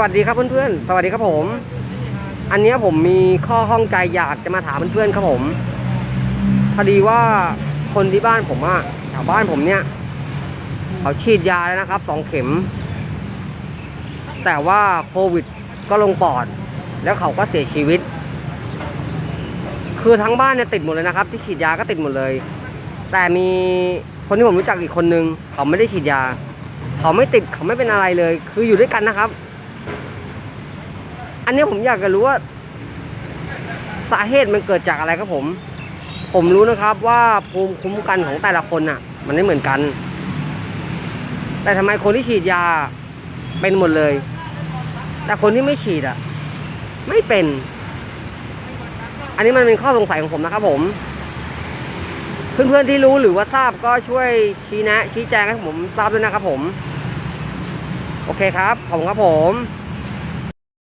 วัสดีครับเพื่อนๆ สวัสดีครับผม อันนี้ผมมีข้อข้องใจอยากจะมาถามเพื่อนๆครับผม พอดีว่าคนที่บ้านผมอะแถวบ้านผมเนี่ยเขาฉีดยาแล้วนะครับสองเข็ม แต่ว่าโควิดก็ลงปอด แล้วเขาก็เสียชีวิต คือทั้งบ้านเนี่ยติดหมดเลยนะครับ ที่ฉีดยาก็ติดหมดเลย แต่มีคนที่ผมรู้จักอีกคนนึง เขาไม่ได้ฉีดยา เขาไม่ติดเขาไม่เป็นอะไรเลย คืออยู่ด้วยกันนะครับ อันนี้ผมอยากจะรู้ว่าสาเหตุมันเกิดจากอะไรครับผม ผมรู้นะครับว่าภูมิคุ้มกันของแต่ละคนน่ะ มันไม่เหมือนกัน แต่ทำไมคนที่ฉีดยาเป็นหมดเลย แต่คนที่ไม่ฉีดอะ ไม่เป็น อันนี้มันเป็นข้อสงสัยของผมนะครับผม เพื่อนๆที่รู้หรือว่าทราบก็ช่วยชี้แนะ ชี้แจงให้ผมทราบด้วยนะครับผม โอเคครับ ขอบคุณครับผม